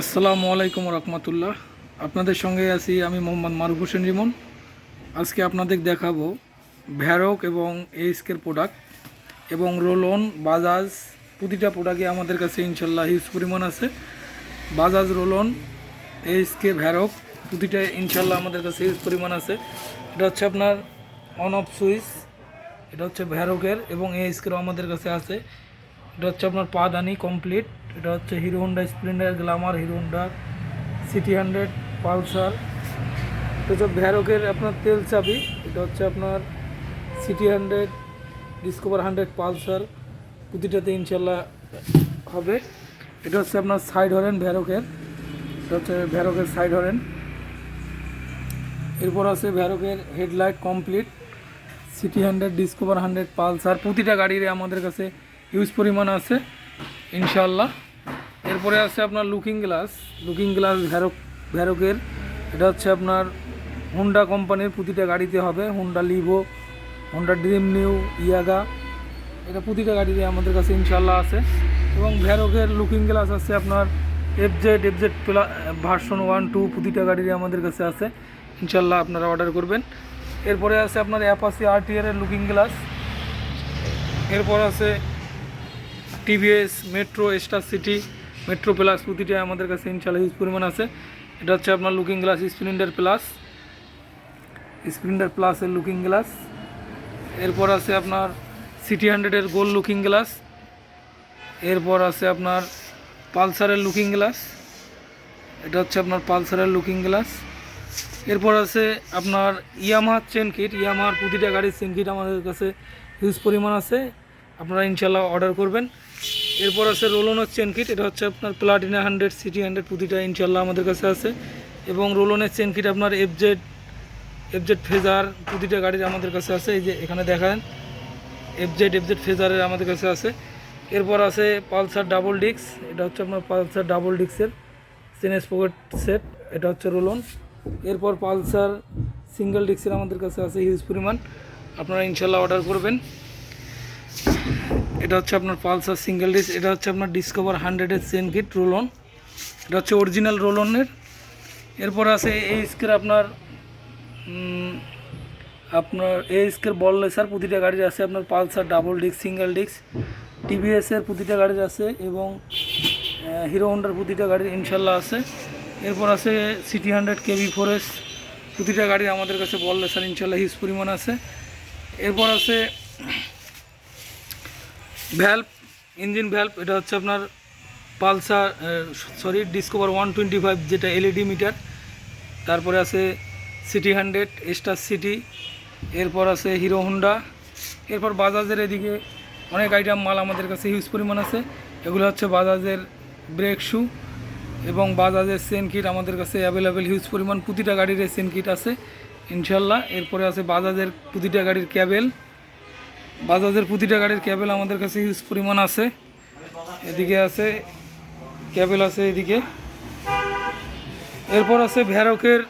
আসসালামু আলাইকুম রহমতুল্লাহ। আপনাদের সঙ্গে আছি আমি মোহাম্মদ মারুফ হোসেন রিমন। আজকে আপনাদের দেখাবো ভ্যারক এবং এইসকের প্রোডাক্ট এবং রোলন বাজাজ। প্রতিটা প্রোডাক্টই আমাদের কাছে ইনশাল্লাহ হিউজ পরিমাণ আছে। বাজাজ রোলন এইসকে ভ্যারক, প্রতিটা ইনশাল্লাহ আমাদের কাছে হিউজ পরিমাণ আছে। এটা হচ্ছে আপনার অন অফ সুইচ এটা হচ্ছে ভ্যারকের এবং এইসকেরও আমাদের কাছে আছে। এটা হচ্ছে আপনার পাদানি কমপ্লিট এটা হচ্ছে Hero Honda Splendor Glamour Hero Honda CT hundred Pulsar. এটা হচ্ছে ভ্যারকের আপনার তেল চাবি। এটা হচ্ছে আপনার CT hundred Discover hundred Pulsar. প্রতিটাতে ইনশাল্লাহ হবে। এটা হচ্ছে আপনার সাইড হরেন ভ্যারকের। এটা হচ্ছে ভ্যারকের সাইড হরেন এরপর আছে ভ্যারকের headlight complete CT hundred Discover hundred Pulsar. প্রতিটা গাড়ির আমাদের কাছে ইউজ পরিমাণ আছে ইনশাল্লাহ এরপরে আছে আপনার লুকিং গ্লাস। লুকিং গ্লাস ভ্যারক, ভ্যারকের, এটা হচ্ছে আপনার হোন্ডা কোম্পানির প্রতিটা গাড়িতে হবে। Honda Livo, Honda Dream new, Yuga, এটা প্রতিটা গাড়িতে আমাদের কাছে ইনশাল্লাহ আছে। এবং ভ্যারকের লুকিং গ্লাস আছে আপনার এফজেড এফজেড প্লা ভার্সন ওয়ান টু প্রতিটা গাড়িতে আমাদের কাছে আছে। ইনশাল্লাহ আপনারা অর্ডার করবেন। এরপরে আছে আপনার অ্যাপাসি আরটিআর এর লুকিং গ্লাস। এরপর আছে TVS, Metro, Star City, Metro Plus প্রতিটা আমাদের কাছে ইনশাল্লাহ হিউজ পরিমাণ আছে। এটা হচ্ছে আপনার looking glass splendor plus splendor প্লাসের লুকিং গ্লাস এরপর আছে আপনার সিটি হান্ড্রেডের গোল লুকিং গ্লাস এরপর আছে আপনার পালসারের লুকিং গ্লাস এটা হচ্ছে আপনার পালসারের লুকিং গ্লাস এরপর আছে আপনার ইয়ামাহার চেন কিট ইয়ামাহার প্রতিটা গাড়ির চেন কিট আমাদের কাছে হিউজ পরিমাণ আছে। আপনারা ইনশাল্লাহ অর্ডার করবেন। এরপর আছে রোলনের চেন কিট এটা হচ্ছে আপনার প্লাটিনা হান্ড্রেড, সিটি হান্ড্রেড প্রতিটা ইনশাল্লাহ আমাদের কাছে আছে। এবং রোলনের চেন কিট আপনার এফজেড এফজেড ফেজার প্রতিটা গাড়ির আমাদের কাছে আছে। এই যে এখানে দেখান এফজেড এফজেড ফেজারের আমাদের কাছে আছে। এরপর আছে পালসার ডাবল ডিক্স এটা হচ্ছে আপনার পালসার ডাবল ডিক্সের চেনের পকেট সেট, এটা হচ্ছে রোলন। এরপর পালসার সিঙ্গেল ডিক্সের আমাদের কাছে আছে হিউজ পরিমাণ। আপনারা ইনশাল্লাহ অর্ডার করবেন। এটা হচ্ছে আপনার পালসার সিঙ্গেল ডিস্ক, এটা হচ্ছে আপনার ডিসকভার হান্ড্রেডের চেন কিট রোলন এটা হচ্ছে অরিজিনাল রোলনের এরপর আছে এই স্কের আপনার আপনার এই স্কের বল লেসার প্রতিটা গাড়ির আছে, আপনার Pulsar double disc single disc টিভিএসের প্রতিটা গাড়ির আছে এবং হিরো হোন্ডার প্রতিটা গাড়ির ইনশাল্লাহ আছে। এরপর আছে সিটি হান্ড্রেড কেবি ফোরেস প্রতিটা গাড়ির আমাদের কাছে বল লেসার ইনশাল্লাহ হিউজ পরিমাণ আছে। এরপর আছে ভ্যালভ ইঞ্জিন ভ্যালভ এটা হচ্ছে আপনার Pulsar sorry, Discover one twenty five যেটা এলইডি মিটার। তারপরে আছে সিটি হান্ড্রেড, স্টার সিটি, এরপর আছে হিরো হোন্ডা। এরপর বাজাজের এদিকে অনেক আইটেম, মাল আমাদের কাছে হিউজ পরিমাণ আছে। এগুলো হচ্ছে বাজাজের ব্রেক শু এবং বাজাজের সেন কিট আমাদের কাছে অ্যাভেলেবেল হিউজ পরিমাণ। প্রতিটা গাড়ির সেন কিট আছে, ইনশাল্লাহ। এরপরে আছে বাজাজের প্রতিটা গাড়ির ক্যাবেল বাজাজের প্রতিটা গাড়ির ক্যাবেল আমাদের কাছে হিউজ পরিমাণ আছে। এদিকে আছে ক্যাবেল আছে এদিকে। এরপর আছে ভ্যারকের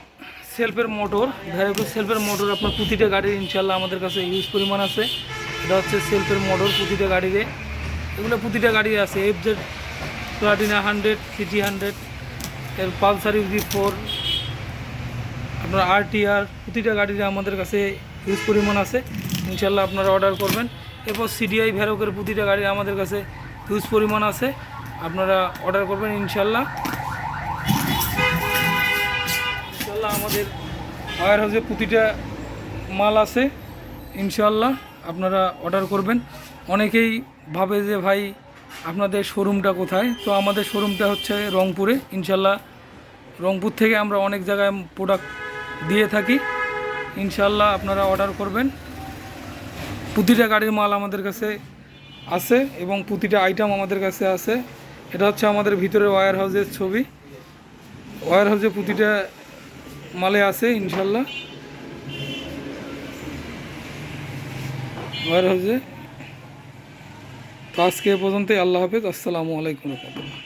সেলফের মোটর ভ্যারকের সেলফের মোটর আপনার প্রতিটা গাড়ির ইনশাল্লাহ আমাদের কাছে ইউজ পরিমাণ আছে। এটা হচ্ছে সেলফের মোটর প্রতিটা গাড়িতে এগুলো প্রতিটা গাড়ি আছে F Z Platina hundred CT hundred এর পালসার ইউজি ফোর আপনার আরটিআর প্রতিটা গাড়িতে আমাদের কাছে হিউজ পরিমাণ আছে। ইনশাল্লাহ আপনারা অর্ডার করবেন। এরপর সিডিআই ভ্যারকের প্রতিটা গাড়ি আমাদের কাছে হিউজ পরিমাণ আছে। আপনারা অর্ডার করবেন ইনশাল্লাহ ইনশাল্লাহ আমাদের ওয়ার হাউসে প্রতিটা মাল আছে। ইনশাল্লাহ আপনারা অর্ডার করবেন। অনেকেই ভাবে যে, ভাই, আপনাদের শোরুমটা কোথায়? তো আমাদের শোরুমটা হচ্ছে রংপুরে। ইনশাল্লাহ রংপুর থেকে আমরা অনেক জায়গায় প্রোডাক্ট দিয়ে থাকি। ইনশাল্লাহ আপনারা অর্ডার করবেন। প্রতিটা গাড়ির মাল আমাদের কাছে আছে এবং প্রতিটা আইটেম আমাদের কাছে আছে। এটা হচ্ছে আমাদের ভিতরে ওয়্যার হাউসের ছবি। ওয়্যার হাউসে প্রতিটা মালে আছে ইনশাল্লাহ ওয়্যার হাউসে তো আজকে এ পর্যন্তই, আল্লাহ হাফেজ, আসসালামু আলাইকুম রহমতুল্লাহ।